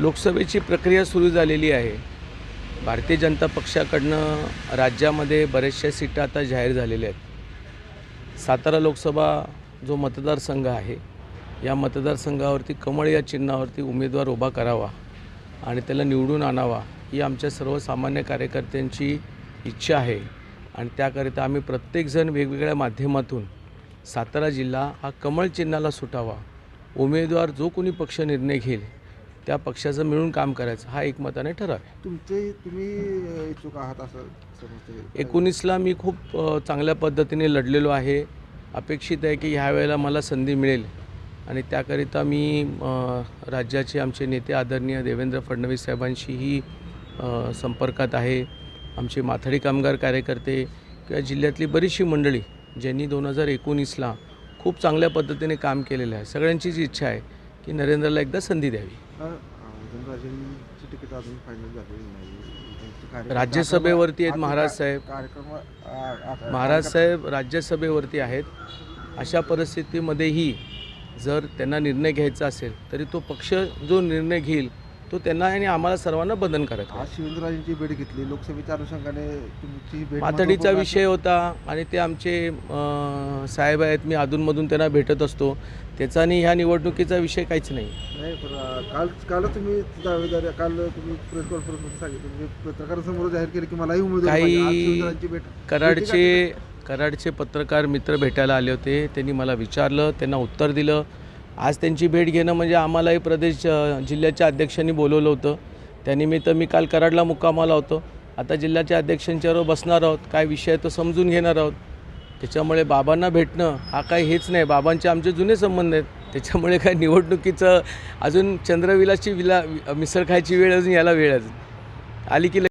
लोकसभेची प्रक्रिया सुरू झालेली आहे. भारतीय जनता पक्षाकडनं राज्यामध्ये बऱ्याचशा सीटा आता जाहीर झालेल्या आहेत. सातारा लोकसभा जो मतदारसंघ आहे या मतदारसंघावरती कमळ या चिन्हावरती उमेदवार उभा करावा आणि त्याला निवडून आणावा ही आमच्या सर्वसामान्य कार्यकर्त्यांची इच्छा आहे. आणि त्याकरिता आम्ही प्रत्येकजण वेगवेगळ्या माध्यमातून सातारा जिल्हा हा कमळ चिन्हाला सुटावा. उमेदवार जो कोणी पक्ष निर्णय घेईल त्या पक्षाचं मिळून काम करायचं हा एकमताने ठराव आहे. तुमचे तुम्ही इच्छुक आहात असं एकोणीसला मी खूप चांगल्या पद्धतीने लढलेलो आहे. अपेक्षित आहे की ह्या वेळेला मला संधी मिळेल. आणि त्याकरिता मी राज्याचे आमचे नेते आदरणीय देवेंद्र फडणवीस साहेबांशीही संपर्कात आहे. आमचे माथाडी कामगार कार्यकर्ते किंवा जिल्ह्यातली बरीचशी मंडळी ज्यांनी दोन हजार एकोणीसला खूप चांगल्या पद्धतीने काम केलेलं आहे. सगळ्यांचीच इच्छा आहे की नरेंद्रला एकदा संधी द्यावी. तिकीट अजून फायनल झालेली नाही राज्यसभेवरती आहेत महाराज साहेब. कार्यक्रम महाराज साहेब राज्यसभेवरती आहेत अशा परिस्थितीमध्येही जर त्यांना निर्णय घ्यायचा असेल तरी तो पक्ष जो निर्णय घेईल तो त्यांना आणि आम्हाला सर्वांना बंधनकारक आज शिवेंद्रराजेंची भेट घेतली. लोकसभेच्या अनुषंगाने तुमची भेट विषय होता आणि ते आमचे साहेब आहेत. मी अधूनमधून त्यांना भेटत असतो. त्याचा आणि ह्या निवडणुकीचा विषय काहीच नाही. नाही पण काल काल तुम्ही दावेदारी काल तुम्ही प्रेस कॉन्फरन्समध्ये सांगितलं. म्हणजे पत्रकारांसमोर जाहीर केलं की मलाही उमेदवार भेट. कराडचे कराडचे पत्रकार मित्र भेटायला आले होते. त्यांनी मला विचारलं त्यांना उत्तर दिलं. आज त्यांची भेट घेणं म्हणजे आम्हालाही प्रदेश जिल्ह्याच्या अध्यक्षांनी बोलवलं होतं. त्यानिमित्त मी काल कराडला मुक्कामाला होतो. आता जिल्ह्याच्या अध्यक्षांच्यावर बसणार आहोत. काय विषय तो समजून घेणार आहोत. त्याच्यामुळे बाबांना भेटणं हा काही हेच नाही. बाबांचे आमचे जुने संबंध आहेत. त्याच्यामुळे काय निवडणुकीचं अजून चंद्रविलासची विला मिसळ खायची वेळ अजून याला वेळ अजून. आली की